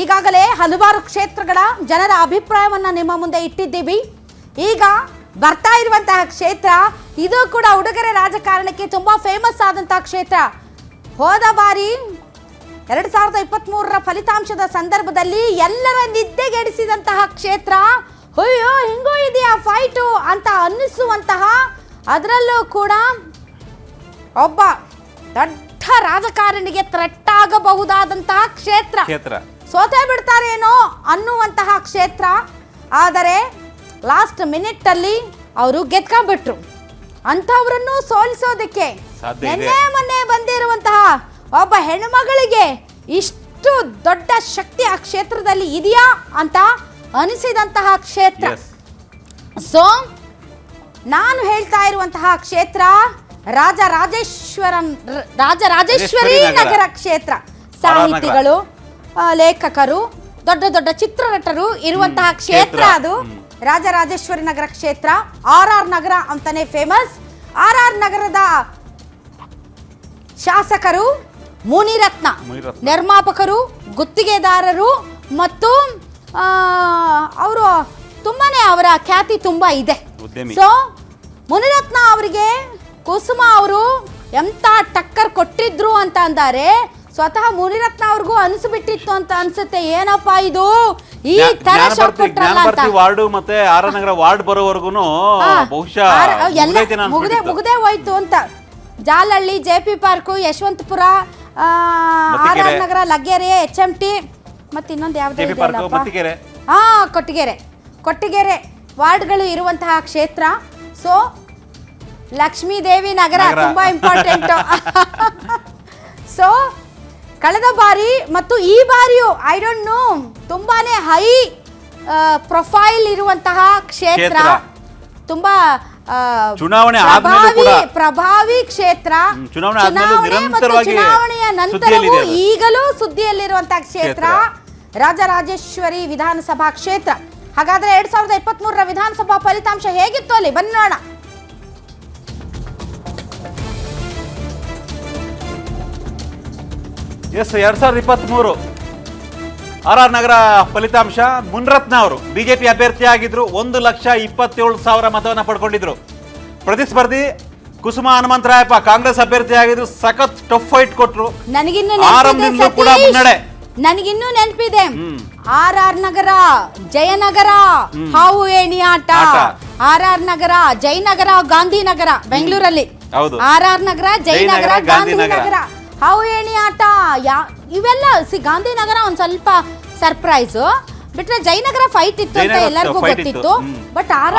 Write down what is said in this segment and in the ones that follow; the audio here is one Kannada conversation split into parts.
ಈಗಾಗಲೇ ಹಲವಾರು ಕ್ಷೇತ್ರಗಳ ಜನರ ಅಭಿಪ್ರಾಯವನ್ನು ನಿಮ್ಮ ಮುಂದೆ ಇಟ್ಟಿದ್ದೀವಿ. ಈಗ ಬರ್ತಾ ಇರುವಂತಹ ಕ್ಷೇತ್ರ, ಇದು ಕೂಡ ಉಡುಗೊರೆ ರಾಜಕಾರಣಕ್ಕೆ ತುಂಬಾ ಫೇಮಸ್ ಆದಂತಹ ಕ್ಷೇತ್ರ. ಹೋದ ಬಾರಿ ಎರಡ್ ಸಾವಿರದ ಇಪ್ಪತ್ತ್ ಮೂರರ ಫಲಿತಾಂಶದ ಸಂದರ್ಭದಲ್ಲಿ ಎಲ್ಲರ ನಿದ್ದೆಗೆಡಿಸಿದಂತಹ ಕ್ಷೇತ್ರ. ಅಯ್ಯೋ ಹಿಂಗೋ ಇದೆಯಾ ಫೈಟು ಅಂತ ಅನ್ನಿಸುವಂತಹ ಅದರಲ್ಲೂ ಕೂಡ ಒಬ್ಬ ದೊಡ್ಡ ರಾಜಕಾರಣಿಗೆ ಥ್ರೆಟ್ ಆಗಬಹುದಾದಂತಹ ಕ್ಷೇತ್ರ. ಕ್ಷೇತ್ರ. ಸೋತೆ ಬಿಡ್ತಾರೇನೋ ಅನ್ನುವಂತಹ ಕ್ಷೇತ್ರ. ಆದರೆ ಲಾಸ್ಟ್ ಮಿನಿಟ್ಟಲ್ಲಿ ಅವರು ಗೆದ್ಕೊಂಡ್ಬಿಟ್ರು. ಅಂಥವ್ರನ್ನು ಸೋಲಿಸೋದಕ್ಕೆ. ನಿನ್ನೆ ಮೊನ್ನೆ ಬಂದಿರುವಂತಹ ಒಬ್ಬ ಹೆಣ್ಮಗಳಿಗೆ ಇಷ್ಟು ದೊಡ್ಡ ಶಕ್ತಿ ಆ ಕ್ಷೇತ್ರದಲ್ಲಿ ಇದೆಯಾ ಅಂತ ಅನಿಸಿದಂತಹ ಕ್ಷೇತ್ರ. ಸೊ ನಾನು ಹೇಳ್ತಾ ಇರುವಂತಹ ಕ್ಷೇತ್ರ ರಾಜ ರಾಜೇಶ್ವರನ್ ರಾಜ ರಾಜೇಶ್ವರಿ ನಗರ. ಕ್ಷೇತ್ರ. ಸಾಹಿತಿಗಳು ಲೇಖಕರು ದೊಡ್ಡ ದೊಡ್ಡ ಚಿತ್ರನಟರು ಇರುವಂತಹ ಕ್ಷೇತ್ರ. ಅದು. ರಾಜರಾಜೇಶ್ವರಿ ನಗರ ಕ್ಷೇತ್ರ ಆರ್ ಆರ್ ನಗರ ಅಂತಾನೆ ಫೇಮಸ್ ಆರ್ ಆರ್ ನಗರದ ಶಾಸಕರು ಮುನಿರತ್ನ. ನಿರ್ಮಾಪಕರು ಗುತ್ತಿಗೆದಾರರು ಮತ್ತು ಅವರು ತುಂಬಾನೇ ಅವರ ಖ್ಯಾತಿ ತುಂಬಾ ಇದೆ. ಸೊ ಮುನಿರತ್ನ ಅವರಿಗೆ ಕುಸುಮ ಅವರು ಎಂತ ಟಕ್ಕರ್ ಕೊಟ್ಟಿದ್ರು ಅಂತ ಅಂದಾರೆ ಸ್ವತಃ ಮುನಿರತ್ನ ಅವ್ರಿಗೂ ಅನ್ಸ್ಬಿಟ್ಟಿತ್ತು ಅಂತ ಅನ್ಸುತ್ತೆ. ಏನಪ್ಪಾ ಇದು? ಈ ತರ ಶಾಕ್ ಜ್ಞಾನಭಾರತಿ ಕೊಟ್ರಲ್ಲ ಅಂತ. ಜ್ಞಾನಭಾರತಿ ಮತ್ತೆ ಆರನಗರ ವಾರ್ಡ್ ಬರೋವರೆಗೂ. ಬಹುಶಃ ಎಲ್ಲ ಮುಗ್ದೆ ಮುಗ್ದೆ ಹೋಯ್ತು ಅಂತ. Jalahalli J P park Yeshwanthpur R R Nagar Laggere H M T ಮತ್ತೆ ಇನ್ನೊಂದು ಯಾವ್ದು ಹಾ ಕೊಟ್ಟಿಗೆರೆ. ಕೊಟ್ಟಿಗೆರೆ. ವಾರ್ಡ್ಗಳು ಇರುವಂತಹ ಕ್ಷೇತ್ರ. ಸೊ ಲಕ್ಷ್ಮೀದೇವಿ ದೇವಿ ನಗರ. ತುಂಬಾ ಇಂಪಾರ್ಟೆಂಟ್ ಸೊ ಕಳೆದ ಬಾರಿ ಮತ್ತು ಈ ಬಾರಿಯೂ ಐ ಡೋಂಟ್ ನೋ ತುಂಬಾನೇ ಹೈ ಪ್ರೊಫೈಲ್ ಇರುವಂತಹ ಕ್ಷೇತ್ರ. ತುಂಬಾ ಚುನಾವಣೆ ಪ್ರಭಾವಿ ಕ್ಷೇತ್ರ. ಚುನಾವಣೆ ಮತ್ತು ಚುನಾವಣೆಯ ನಂತರವೂ ಈಗಲೂ ಸುದ್ದಿಯಲ್ಲಿರುವಂತಹ ಕ್ಷೇತ್ರ. ರಾಜರಾಜೇಶ್ವರಿ ವಿಧಾನಸಭಾ ಕ್ಷೇತ್ರ. ಹಾಗಾದ್ರೆ ಎರಡ್ ಸಾವಿರದ ಇಪ್ಪತ್ತ್ ಮೂರರ ವಿಧಾನಸಭಾ ಫಲಿತಾಂಶ ಹೇಗಿತ್ತು ಅಲ್ಲಿ? ಬನ್ನಿ ಎಸ್ ಎರಡ್ ಸಾವಿರದ ಇಪ್ಪತ್ತ್ ಮೂರು ಆರ್ ಆರ್ ನಗರ ಫಲಿತಾಂಶ ಮುನ್ರತ್ನ ಅವರು ಬಿಜೆಪಿ ಅಭ್ಯರ್ಥಿ ಆಗಿದ್ರು ಒಂದು ಲಕ್ಷ ಇಪ್ಪತ್ತೇಳು ಸಾವಿರ ಮತವನ್ನ ಪಡ್ಕೊಂಡಿದ್ರು ಪ್ರತಿಸ್ಪರ್ಧಿ ಕುಸುಮ ಹನುಮಂತರಾಯಪ್ಪ ಕಾಂಗ್ರೆಸ್ ಅಭ್ಯರ್ಥಿ ಆಗಿದ್ರು ಸಖತ್ ಟಫ್ ಫೈಟ್ ಕೊಟ್ಟರು ಆರಂಭದಿಂದಲೂ ಕೂಡ. ಮುನ್ನಡೆ. ನನಗಿನ್ನೂ ನೆನಪಿದೆ. ಆರ್ ಆರ್ ನಗರ ಜಯನಗರ ಹಾವು ಏಣಿ ಆಟ. ಆರ್ ಆರ್ ನಗರ ಜಯನಗರ ಗಾಂಧಿನಗರ ಬೆಂಗಳೂರಲ್ಲಿ. R R Nagar Jayanagar, Gandhinagar. ಹಾವು ಏಣಿ ಆಟ ಯಾ ಇವೆಲ್ಲ ಸಿ ಗಾಂಧಿನಗರ ಒಂದು ಸ್ವಲ್ಪ ಸರ್ಪ್ರೈಸು ಬಿಟ್ರೆ ಜಯನಗರ ಫೈಟ್ ಇತ್ತು ಅಂತ ಎಲ್ಲರಿಗೂ ಗೊತ್ತಿತ್ತು. But R.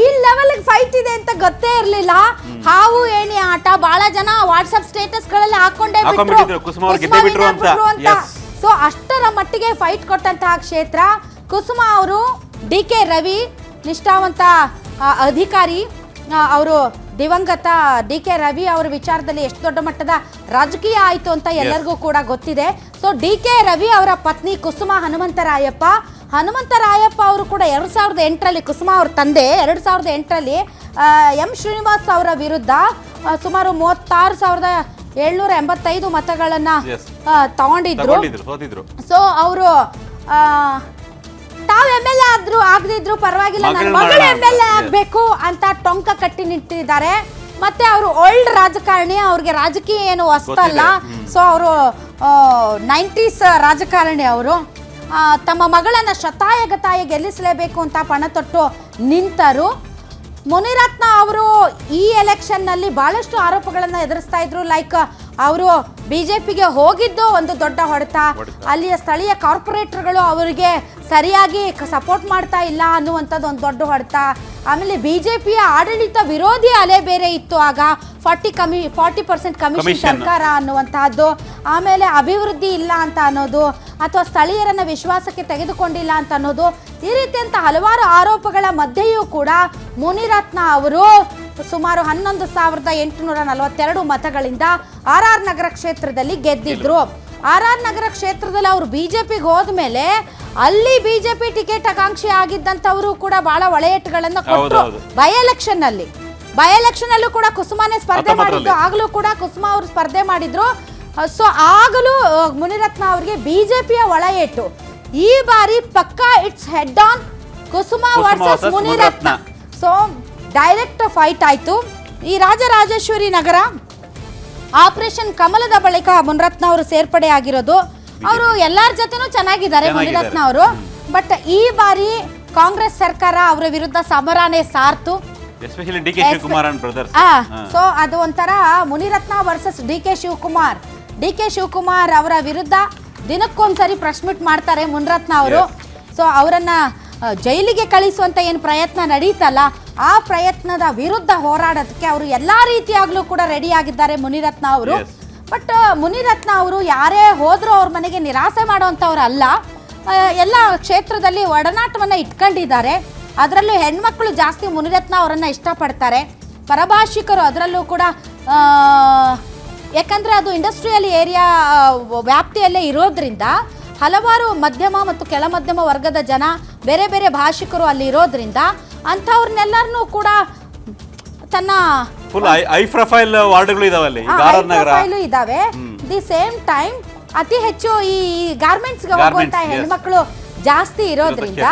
ಈ ಲೆವೆಲ್ ಫೈಟ್ ಇದೆ ಅಂತ ಗೊತ್ತೇ ಇರಲಿಲ್ಲ. ಹಾವು ಏಣಿ ಆಟ ಬಹಳ ಜನ ವಾಟ್ಸ್ಆಪ್ ಸ್ಟೇಟಸ್ಗಳಲ್ಲಿ ಹಾಕೊಂಡೇ ಬಿಟ್ರು. ಅಂತ. ಸೊ ಅಷ್ಟರ ಮಟ್ಟಿಗೆ ಫೈಟ್ ಕೊಟ್ಟಂತಹ ಕ್ಷೇತ್ರ ಕುಸುಮ ಅವರು ಡಿ ಕೆ ರವಿ ನಿಷ್ಠಾವಂತ ಅಧಿಕಾರಿ ಅವರು ದಿವಂಗತ ಡಿ ಕೆ ರವಿ ಅವರ ವಿಚಾರದಲ್ಲಿ ಎಷ್ಟು ದೊಡ್ಡ ಮಟ್ಟದ ರಾಜಕೀಯ ಆಯಿತು ಅಂತ ಎಲ್ಲರಿಗೂ ಕೂಡ ಗೊತ್ತಿದೆ. ಸೊ ಡಿ ಕೆ ರವಿ ಅವರ ಪತ್ನಿ ಕುಸುಮ ಹನುಮಂತರಾಯಪ್ಪ ಹನುಮಂತರಾಯಪ್ಪ ಅವರು ಕೂಡ ಎರಡು ಸಾವಿರದ ಎಂಟರಲ್ಲಿ ಕುಸುಮ ಅವ್ರ ತಂದೆ ಎರಡು ಸಾವಿರದ ಎಂಟರಲ್ಲಿ ಎಂ ಶ್ರೀನಿವಾಸ್ ಅವರ ವಿರುದ್ಧ ಸುಮಾರು ಮೂವತ್ತಾರು ಸಾವಿರದ ಏಳ್ನೂರ ಎಂಬತ್ತೈದು ಮತಗಳನ್ನ ತಗೊಂಡಿದ್ರು. ಸೊ ಅವರು ತಾವ್ ಎಂ ಎಲ್ ಎ ಆದ್ರು ಆಗದಿದ್ರು ಪರವಾಗಿಲ್ಲ ನನ್ನ ಮಗಳು ಮಗಳು ಎಂ ಎಲ್ ಎ. ಆಗ್ಬೇಕು ಅಂತ ಟೊಂಕ ಕಟ್ಟಿ ನಿಂತಿದ್ದಾರೆ. ಮತ್ತೆ ಅವರು ಓಲ್ಡ್ ರಾಜಕಾರಣಿ ಅವ್ರಿಗೆ ರಾಜಕೀಯ ಏನು ಹೊಸ್ತಲ್ಲ. ಸೊ ಅವರು ನೈಂಟೀಸ್ ರಾಜಕಾರಣಿ ಅವರು. ತಮ್ಮ ಮಗಳನ್ನ ಶತಾಯ ಗತಾಯ ಗೆಲ್ಲಿಸಲೇಬೇಕು ಅಂತ ಪಣ ತೊಟ್ಟು ನಿಂತರು. ಮುನಿರತ್ನ ಅವರು ಈ ಎಲೆಕ್ಷನ್ನಲ್ಲಿ ಬಹಳಷ್ಟು ಆರೋಪಗಳನ್ನು ಎದುರಿಸ್ತಾ ಇದ್ರು. ಲೈಕ್ ಅವರು ಬಿಜೆಪಿಗೆ ಹೋಗಿದ್ದು ಒಂದು ದೊಡ್ಡ ಹೊಡೆತ. ಅಲ್ಲಿಯ ಸ್ಥಳೀಯ ಕಾರ್ಪೊರೇಟರ್ಗಳು ಅವರಿಗೆ ಸರಿಯಾಗಿ ಸಪೋರ್ಟ್ ಮಾಡ್ತಾ ಇಲ್ಲ ಅನ್ನುವಂಥದ್ದು ಒಂದು ದೊಡ್ಡ ಹೊಡೆತ. ಆಮೇಲೆ ಬಿಜೆಪಿಯ ಆಡಳಿತ ವಿರೋಧಿ ಅಲೆ ಬೇರೆ ಇತ್ತು. ಆಗ ಫಾರ್ಟಿ ಕಮಿ ಫಾರ್ಟಿ ಪರ್ಸೆಂಟ್ ಕಮಿಷನ್. ಸರ್ಕಾರ ಅನ್ನುವಂತಹದ್ದು. ಆಮೇಲೆ ಅಭಿವೃದ್ಧಿ ಇಲ್ಲ ಅಂತ ಅನ್ನೋದು. ಅಥವಾ ಸ್ಥಳೀಯರನ್ನ ವಿಶ್ವಾಸಕ್ಕೆ ತೆಗೆದುಕೊಂಡಿಲ್ಲ ಅಂತ ಅನ್ನೋದು ಈ ರೀತಿಯಂತ ಹಲವಾರು ಆರೋಪಗಳ ಮಧ್ಯೆಯೂ ಕೂಡ ಮುನಿರತ್ನ ಅವರು ಸುಮಾರು ಹನ್ನೊಂದು ಸಾವಿರದ ಎಂಟುನೂರ ನಲವತ್ತೆರಡು ಮತಗಳಿಂದ ಆರ್ ಆರ್ ನಗರ ಕ್ಷೇತ್ರದಲ್ಲಿ ಗೆದ್ದಿದ್ರು. ಆರ್ ಆರ್ ನಗರ ಕ್ಷೇತ್ರದಲ್ಲಿ ಅವರು ಬಿಜೆಪಿಗೆ ಹೋದ್ಮೇಲೆ ಅಲ್ಲಿ ಬಿಜೆಪಿ ಟಿಕೆಟ್ ಆಕಾಂಕ್ಷಿ ಆಗಿದ್ದಂಥವರು ಕೂಡ ಬಹಳ ಒಳೆಯಟ್ಟುಗಳನ್ನ ಕೊಟ್ಟರು. ಬೈ ಎಲೆಕ್ಷನ್ ಅಲ್ಲಿ ಬೈ ಎಲೆಕ್ಷನ್ ಅಲ್ಲೂ ಕೂಡ ಕುಸುಮಾನೇ ಸ್ಪರ್ಧೆ ಮಾಡಿದ್ರು ಮಾಡಿದ್ದು. ಆಗಲೂ ಕೂಡ ಕುಸುಮಾ ಅವರು ಸ್ಪರ್ಧೆ ಮಾಡಿದ್ರು. ಸೊ ಆಗಲೂ ಮುನಿರತ್ನ ಅವರಿಗೆ ಬಿಜೆಪಿಯ ಒಳ ಏಟು ಈ ಬಾರಿ ಪಕ್ಕಾ it's head on Kusuma versus Munirathna. So direct fight ಆಯ್ತು. ಈ ರಾಜರಾಜೇಶ್ವರಿ ನಗರ ಆಪರೇಷನ್ ಕಮಲದ ಬಳಿಕ ಮುನಿರತ್ನ ಅವರು ಸೇರ್ಪಡೆ ಆಗಿರೋದು. ಅವರು ಎಲ್ಲರ ಜೊತೆನೂ ಚೆನ್ನಾಗಿದ್ದಾರೆ. ಮುನಿರತ್ನ ಅವರು. ಬಟ್ ಈ ಬಾರಿ ಕಾಂಗ್ರೆಸ್ ಸರ್ಕಾರ ಅವರ ವಿರುದ್ಧ ಸಮರಾನೇ ಸಾರ್ತು. ಸೊ ಅದು ಒಂಥರ Munirathna versus D K Shivakumar. D K Shivakumar ಅವರ ವಿರುದ್ಧ ದಿನಕ್ಕೊಂದ್ಸರಿ ಪ್ರೆಸ್ ಮೀಟ್ ಮಾಡ್ತಾರೆ ಮುನಿರತ್ನ ಅವರು. ಸೊ ಅವರನ್ನ ಜೈಲಿಗೆ ಕಳಿಸುವಂತ ಏನು ಪ್ರಯತ್ನ ನಡೀತಲ್ಲ ಆ ಪ್ರಯತ್ನದ ವಿರುದ್ಧ ಹೋರಾಡೋದಕ್ಕೆ ಅವರು ಎಲ್ಲಾ ರೀತಿಯಾಗ್ಲೂ ಕೂಡ ರೆಡಿ ಆಗಿದ್ದಾರೆ ಮುನಿರತ್ನ ಅವರು. ಬಟ್ ಮುನಿರತ್ನ ಅವರು ಯಾರೇ ಹೋದ್ರೂ ಅವ್ರ ಮನೆಗೆ ನಿರಾಸೆ ಮಾಡುವಂಥವ್ರು ಅಲ್ಲ. ಎಲ್ಲ ಕ್ಷೇತ್ರದಲ್ಲಿ ಒಡನಾಟವನ್ನು ಇಟ್ಕೊಂಡಿದ್ದಾರೆ. ಅದರಲ್ಲೂ ಹೆಣ್ಮಕ್ಳು ಜಾಸ್ತಿ ಮುನಿರತ್ನ ಅವರನ್ನ ಇಷ್ಟಪಡ್ತಾರೆ. ಪರಭಾಷಿಕರು ಅದರಲ್ಲೂ ಕೂಡ ಯಾಕಂದ್ರೆ ಅದು ಇಂಡಸ್ಟ್ರಿಯಲ್ ಏರಿಯಾ ವ್ಯಾಪ್ತಿಯಲ್ಲೇ ಇರೋದ್ರಿಂದ ಹಲವಾರು ಮಧ್ಯಮ ಮತ್ತು ಕೆಳಮಧ್ಯಮ ವರ್ಗದ ಜನ ಬೇರೆ ಬೇರೆ ಭಾಷಿಕರು ಅಲ್ಲಿ ಇರೋದ್ರಿಂದ ಅಂಥವ್ರನ್ನೆಲ್ಲರನ್ನೂ ಕೂಡ ತನ್ನ ಫುಲ್ ಐ ಪ್ರೊಫೈಲ್ ವಾರ್ಡ್ಗಳು ಇದಾವೆ ಅಲ್ಲಿ profile ಇದಾವೆ. ದಿ ಸೇಮ್ ಟೈಮ್ ಅತಿ ಹೆಚ್ಚು ಈ ಗಾರ್ಮೆಂಟ್ಸ್ಗೆ ಹೋಗುವಂತ Garments, ಹೆಣ್ಮಕ್ಳು ಜಾಸ್ತಿ ಇರೋದ್ರಿಂದ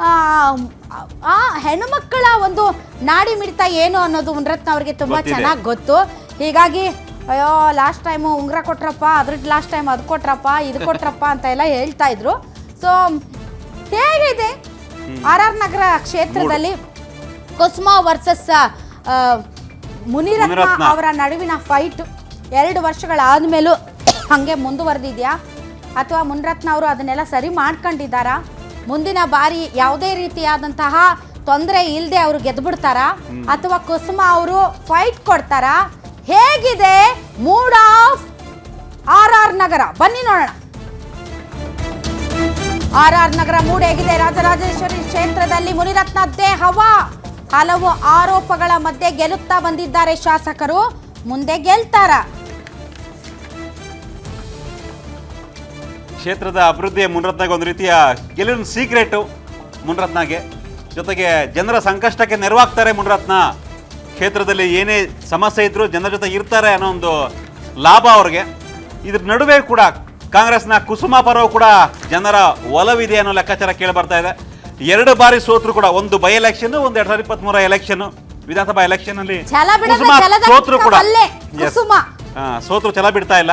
ಆ, ಹೆಣ್ಮಕ್ಕಳ ಒಂದು ನಾಡಿ ಮಿಡಿತ ಏನು ಅನ್ನೋದು ಉನ್ರತ್ನ ಅವ್ರಿಗೆ ತುಂಬಾ ಚೆನ್ನಾಗಿ ಗೊತ್ತು. ಹೀಗಾಗಿ ಅಯ್ಯೋ ಲಾಸ್ಟ್ ಟೈಮು ಉಂಗ್ರ ಕೊಟ್ರಪ್ಪ ಅದ್ರದ್ದು ಲಾಸ್ಟ್ ಟೈಮ್ ಅದು ಕೊಟ್ರಪ್ಪ ಇದು ಕೊಟ್ರಪ್ಪ ಅಂತ ಎಲ್ಲ ಹೇಳ್ತಾ ಇದ್ರು. ಸೊ ಹೇಗಿದೆ? ಆರ್ ಆರ್ ನಗರ ಕ್ಷೇತ್ರದಲ್ಲಿ ಕುಸುಮಾ ವರ್ಸಸ್ ಮುನಿರತ್ನ. ಅವರ ನಡುವಿನ ಫೈಟ್ ಎರಡು ವರ್ಷಗಳಾದ್ಮೇಲೂ ಹಂಗೆ ಮುಂದುವರೆದಿದ್ಯಾ? ಅಥವಾ ಮುನಿರತ್ನ ಅವರು ಅದನ್ನೆಲ್ಲ ಸರಿ ಮಾಡ್ಕೊಂಡಿದ್ದಾರಾ? ಮುಂದಿನ ಬಾರಿ ಯಾವುದೇ ರೀತಿಯಾದಂತಹ ತೊಂದರೆ ಇಲ್ಲದೆ ಅವರು ಗೆದ್ಬಿಡ್ತಾರಾ? ಅಥವಾ ಕುಸುಮ ಅವರು ಫೈಟ್ ಕೊಡ್ತಾರಾ? ಹೇಗಿದೆ? Mood of R R Nagar. ಬನ್ನಿ ನೋಡೋಣ. ಆರ್ ಆರ್ ನಗರ ಮೂಡ್ ಹೇಗಿದೆ? ರಾಜರಾಜೇಶ್ವರಿ ಕ್ಷೇತ್ರದಲ್ಲಿ ಮುನಿರತ್ನದ್ದೇ ಹವಾ ಹಲವು ಆರೋಪಗಳ ಮಧ್ಯೆ ಗೆಲ್ಲುತ್ತಾ ಬಂದಿದ್ದಾರೆ ಶಾಸಕರು. ಮುಂದೆ ಗೆಲ್ತಾರ. ಕ್ಷೇತ್ರದ ಅಭಿವೃದ್ಧಿಯ ಮುನರತ್ನಾಗ ಒಂದು ರೀತಿಯ ಗೆಲುವಿನ ಸೀಕ್ರೆಟು ಮುನರತ್ನಾಗೆ. ಜೊತೆಗೆ ಜನರ ಸಂಕಷ್ಟಕ್ಕೆ ನೆರವಾಗ್ತಾರೆ ಮುನ್ರತ್ನ. ಕ್ಷೇತ್ರದಲ್ಲಿ ಏನೇ ಸಮಸ್ಯೆ ಇದ್ರೂ ಜನರ ಜೊತೆ ಇರ್ತಾರೆ ಅನ್ನೋ ಒಂದು ಲಾಭ ಅವ್ರಿಗೆ. ಇದ್ರ ನಡುವೆ ಕೂಡ ಕಾಂಗ್ರೆಸ್ನ ಕುಸುಮ ಪರವು ಕೂಡ ಜನರ ಒಲವಿದೆ ಅನ್ನೋ ಲೆಕ್ಕಾಚಾರ ಕೇಳಿ ಬರ್ತಾ ಇದೆ. ಎರಡು ಬಾರಿ ಸೋತ್ರು ಕೂಡ ಒಂದು ಬೈ ಎಲೆಕ್ಷನ್ ಒಂದು ಎರಡ್ ಸಾವಿರದ ಇಪ್ಪತ್ಮೂರ ಎಲೆಕ್ಷನ್ ವಿಧಾನಸಭಾ ಎಲೆಕ್ಷನ್ ಅಲ್ಲಿ ಸೋತ್ರು ಕೂಡ. ಸೋತ್ರು ಛಲ ಬಿಡ್ತಾ ಇಲ್ಲ.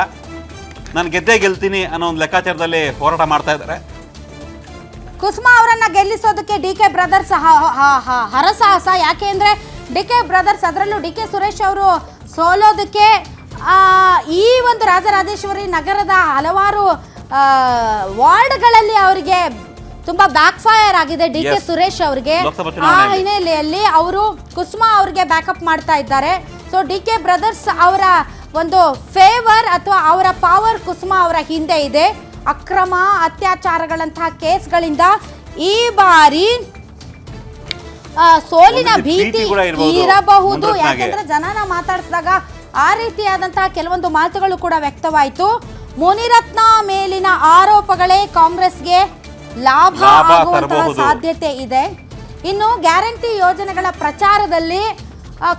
ನಾನು ಗೆದ್ದೇ ಗೆಲ್ತೀನಿ ಅನ್ನೋ ಒಂದು ಲೆಕ್ಕಾಚಾರದಲ್ಲಿ ಹೋರಾಟ ಮಾಡ್ತಾ ಇದ್ದಾರೆ. ಕುಸುಮಾ ಅವರನ್ನ ಗೆಲ್ಲಿಸೋದಕ್ಕೆ ಡಿ ಕೆ ಬ್ರದರ್ಸ್ ಹರಸಾಹಸ ಯಾಕೆ ಅಂದ್ರೆ ಡಿ ಕೆ ಬ್ರದರ್ಸ್ ಅದರಲ್ಲೂ ಡಿ ಕೆ ಸುರೇಶ್ ಅವರು ಸೋಲೋದಕ್ಕೆ ಈ ಒಂದು ರಾಜರಾಜೇಶ್ವರಿ ನಗರದ ಹಲವಾರು ವಾರ್ಡ್ಗಳಲ್ಲಿ ಅವರಿಗೆ ತುಂಬಾ ಬ್ಯಾಕ್ ಫೈರ್ ಆಗಿದೆ ಡಿ ಕೆ ಸುರೇಶ್ ಅವರಿಗೆ. ಆ. ಹಿನ್ನೆಲೆಯಲ್ಲಿ ಅವರು ಕುಸುಮಾ ಅವರಿಗೆ ಬ್ಯಾಕಪ್ ಮಾಡ್ತಾ ಇದ್ದಾರೆ. ಸೊ ಡಿ ಕೆ ಬ್ರದರ್ಸ್ ಅವರ ಒಂದು ಫೇವರ್ ಅಥವಾ ಅವರ ಪವರ್ ಕುಸುಮಾ ಅವರ ಹಿಂದೆ ಇದೆ. ಅಕ್ರಮ ಅತ್ಯಾಚಾರಗಳಂತಹ ಕೇಸ್ಗಳಿಂದ ಈ ಬಾರಿ ಸೋಲಿನ ಭೀತಿ ಇರಬಹುದು. ಯಾಕಂದ್ರೆ ಜನನ ಮಾತಾಡಿಸಿದಾಗ ಆ ರೀತಿಯಾದಂತಹ ಕೆಲವೊಂದು ಮಾತುಗಳು ಕೂಡ ವ್ಯಕ್ತವಾಯಿತು. ಮುನಿರತ್ನ ಮೇಲಿನ ಆರೋಪಗಳೇ ಕಾಂಗ್ರೆಸ್ಗೆ ಲಾಭ ಆಗುವಂತಹ ಸಾಧ್ಯತೆ ಇದೆ. ಇನ್ನು ಗ್ಯಾರಂಟಿ ಯೋಜನೆಗಳ ಪ್ರಚಾರದಲ್ಲಿ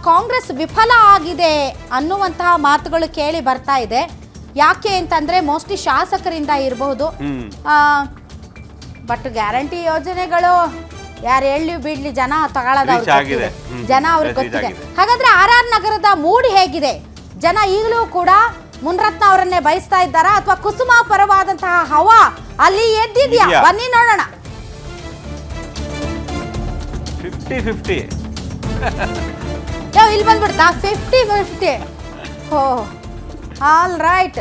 ಕಾಂಗ್ರೆಸ್ ವಿಫಲ ಆಗಿದೆ ಅನ್ನುವಂತಹ ಮಾತುಗಳು ಕೇಳಿ ಬರ್ತಾ ಇದೆ. ಯಾಕೆ ಅಂತಂದ್ರೆ ಮೋಸ್ಟ್ಲಿ ಶಾಸಕರಿಂದ ಇರಬಹುದು ಬಟ್ ಗ್ಯಾರಂಟಿ ಯೋಜನೆಗಳು ಯಾರು ಹೇಳಿ ಬಿಡ್ಲಿ ಜನ ತಗೊಳ್ಳೋದು Reach ಆಗಿದೆ. ಹ್ಮ್. ಜನ ಅವ್ರಿಗೆ Reach ಗೊತ್ತಿದೆ ಆಗಿದೆ. ಹಾಗಾದ್ರೆ ಆರ್ ಆರ್ ನಗರದ ಮೂಡ್ ಹೇಗಿದೆ? ಜನ ಈಗಲೂ ಕೂಡ ಮುನ್ರತ್ನ ಅವರನ್ನೇ ಬಯಸ್ತಾ ಇದ್ದಾರಾ? ಅಥವಾ ಕುಸುಮ ಪರವಾದಂತಹ ಹವಾ ಅಲ್ಲಿ ಎದ್ದಿದ್ಯಾ? ಇದ್ಯಾ? ಬನ್ನಿ ನೋಡೋಣ. Fifty fifty. ಯೋ ಇಲ್ಲಿ ಬಂದ್ಬಿಡ್ತಾ. Fifty fifty. Oh all right.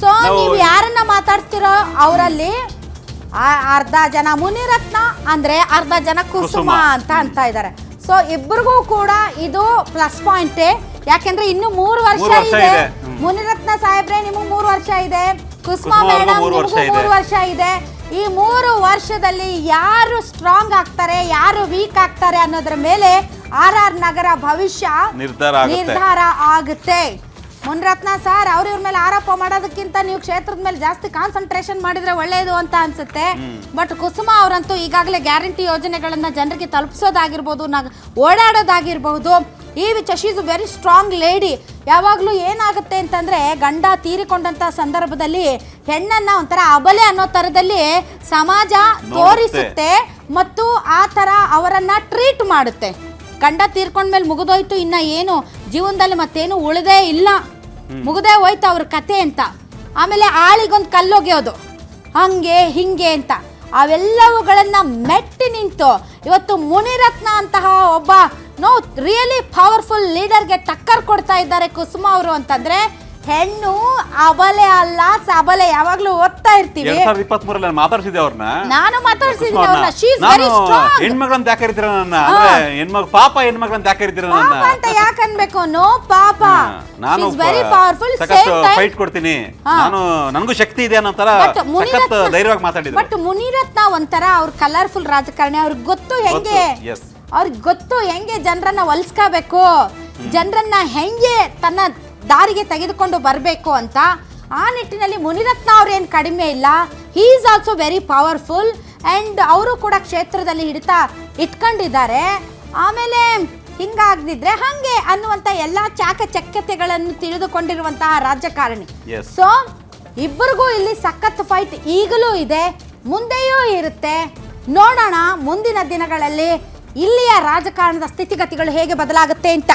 So ನಾವು- ನೀವು ಯಾರನ್ನ ಮಾತಾಡ್ತಿರೋ ಅವರಲ್ಲಿ ಅರ್ಧ ಜನ ಮುನಿರತ್ನ ಅಂದ್ರೆ ಅರ್ಧ ಜನ ಕುಸುಮ. ಅಂತ ಅಂತ ಇದ್ದಾರೆ ಸೊ ಇಬ್ಬರಿಗೂ ಕೂಡ ಇದು ಪ್ಲಸ್ ಪಾಯಿಂಟ್ ಯಾಕೆಂದ್ರೆ ಇನ್ನು ಮೂರು ವರ್ಷ ಇದೆ. ಮುನಿರತ್ನ ಸಾಹೇಬ್ರೆ ನಿಮ್ಗೆ ಮೂರು ವರ್ಷ ಇದೆ ಕುಸುಮಾ ಮೇಡಮ್. ಮೂರು ವರ್ಷ ಇದೆ ಈ ಮೂರು ವರ್ಷದಲ್ಲಿ ಯಾರು ಸ್ಟ್ರಾಂಗ್ ಆಗ್ತಾರೆ ಯಾರು ವೀಕ್ ಆಗ್ತಾರೆ ಅನ್ನೋದ್ರ ಮೇಲೆ ಆರ್ ಆರ್ ನಗರ ಭವಿಷ್ಯ ನಿರ್ಧಾರ ಆಗುತ್ತೆ. ಮುನ್ರತ್ನ ಸರ್ ಅವ್ರ ಇವ್ರ ಮೇಲೆ ಆರೋಪ ಮಾಡೋದಕ್ಕಿಂತ ನೀವು ಕ್ಷೇತ್ರದ ಮೇಲೆ ಜಾಸ್ತಿ ಕಾನ್ಸಂಟ್ರೇಷನ್ ಮಾಡಿದ್ರೆ ಒಳ್ಳೆಯದು ಅಂತ ಅನ್ಸುತ್ತೆ. ಬಟ್ ಕುಸುಮ ಅವರಂತೂ ಈಗಾಗಲೇ ಗ್ಯಾರಂಟಿ ಯೋಜನೆಗಳನ್ನ ಜನರಿಗೆ ತಲುಪಿಸೋದಾಗಿರ್ಬೋದು ನಾ ಓಡಾಡೋದಾಗಿರ್ಬಹುದು ಈ ವಿಚ ಶೀಸ್ ವೆರಿ ಸ್ಟ್ರಾಂಗ್ ಲೇಡಿ ಯಾವಾಗಲೂ ಏನಾಗುತ್ತೆ ಅಂತಂದ್ರೆ ಗಂಡ ತೀರಿಕೊಂಡಂತ ಸಂದರ್ಭದಲ್ಲಿ ಹೆಣ್ಣನ್ನ ಒಂಥರ ಅಬಲೆ ಅನ್ನೋ ಥರದಲ್ಲಿ ಸಮಾಜ ತೋರಿಸುತ್ತೆ ಮತ್ತು ಆ ಥರ ಅವರನ್ನು ಟ್ರೀಟ್ ಮಾಡುತ್ತೆ. ಗಂಡ ತೀರ್ಕೊಂಡ್ಮೇಲೆ ಮುಗಿದೋಯ್ತು ಇನ್ನ ಏನು? ಜೀವನದಲ್ಲಿ ಮತ್ತೇನು ಉಳಿದೇ ಇಲ್ಲ. ಮುಗಿದೇ ಹೋಯ್ತು ಅವ್ರ ಕತೆ ಅಂತ. ಆಮೇಲೆ ಆಳಿಗೊಂದು ಕಲ್ಲೊಗೆಯೋದು. ಹಂಗೆ, ಹಿಂಗೆ ಅಂತ. ಅವೆಲ್ಲವುಗಳನ್ನ ಮೆಟ್ಟಿ ನಿಂತು ಇವತ್ತು ಮುನಿರತ್ನ ಅಂತಹ ಒಬ್ಬ, ನೋ ರಿಯಲಿ ಪವರ್ಫುಲ್ ಲೀಡರ್ಗೆ ಟಕ್ಕರ್ ಕೊಡ್ತಾ ಇದ್ದಾರೆ ಕುಸುಮ ಅವರು ಅಂತಂದ್ರೆ ಹೆಣ್ಣು ಅಬಲೆ ಅಲ್ಲ ಸಬಲೆ ಯಾವಾಗ್ಲೂ ಓದ್ತಾ ಇರ್ತೀವಿ. ಎರಡ್ ಸಾವಿರದ ಇಪ್ಪತ್ತ್ ಮೂರಲ್ಲಿ ನಾನು ಮಾತಾಡ್ಸಿದ್ದೆ ಅವ್ರನ್ನ. ನಾನು ಮಾತಾಡ್ಸಿದ್ದೀನಿ ಅವ್ರನ್ನ. ಶೀ ಇಸ್ ವೆರಿ ಸ್ಟ್ರಾಂಗ್ ಹೆಣ್ಮಗಳಂತ ಯಾಕೆ ಕರಿತೀರ ನನ್ನ? ಅಂದ್ರೆ ಹೆಣ್ಮಗ್ ಪಾಪ ಹೆಣ್ಮಗಳಂತ ಯಾಕೆ ಕರಿತೀರ ನನ್ನ? ಪಾಪ ಅಂತ ಯಾಕೆ ಅನ್ಬೇಕು? ನೋ ಪಾಪ. ನಾನು ವೆರಿ ಪವರ್ಫುಲ್ ಟೈಮ್ ಫೈಟ್ ಕೊಡ್ತೀನಿ. ನಾನು ನನಗೂ ಶಕ್ತಿ ಇದೆ ಅನ್ನೋ ತರ ಬಟ್ ಸಖತ್ ಮುನಿರತ್ನ ಧೈರ್ಯವಾಗಿ ಮಾತಾಡಿದ್ರು. ಬಟ್ ಮುನಿರತ್ನ ಒಂಥರ ಅವ್ರ ಕಲರ್ಫುಲ್ ರಾಜಕಾರಣಿ. ಅವ್ರಿಗೆ ಗೊತ್ತು ಹೆಂಗೆ. ಅವ್ರಿಗೆ ಗೊತ್ತು ಹೆಂಗೆ ಜನರನ್ನ ಒಲ್ಸ್ಕೋಬೇಕು ಜನರನ್ನ ಹೆಂಗೆ ತನ್ನ ದಾರಿಗೆ ತೆಗೆದುಕೊಂಡು ಬರಬೇಕು ಅಂತ. ಆ ನಿಟ್ಟಿನಲ್ಲಿ ಮುನಿರತ್ನ ಅವ್ರೇನು ಕಡಿಮೆ ಇಲ್ಲ. He is also very powerful and ಅವರು ಕೂಡ ಕ್ಷೇತ್ರದಲ್ಲಿ ಹಿಡಿತ ಇಟ್ಕೊಂಡಿದ್ದಾರೆ. ಆಮೇಲೆ ಹಿಂಗಾಗದಿದ್ರೆ ಹಾಗೆ ಅನ್ನುವಂಥ ಎಲ್ಲ ಚಾಕಚಕ್ಯತೆಗಳನ್ನು ತಿಳಿದುಕೊಂಡಿರುವಂತಹ ರಾಜಕಾರಣಿ. ಸೊ ಇಬ್ಬರಿಗೂ ಇಲ್ಲಿ ಸಖತ್ ಫೈಟ್ ಈಗಲೂ ಇದೆ. ಮುಂದೆಯೂ ಇರುತ್ತೆ. ನೋಡೋಣ ಮುಂದಿನ ದಿನಗಳಲ್ಲಿ ಇಲ್ಲಿಯ ರಾಜಕಾರಣದ ಸ್ಥಿತಿಗತಿಗಳು ಹೇಗೆ ಬದಲಾಗುತ್ತೆ ಅಂತ.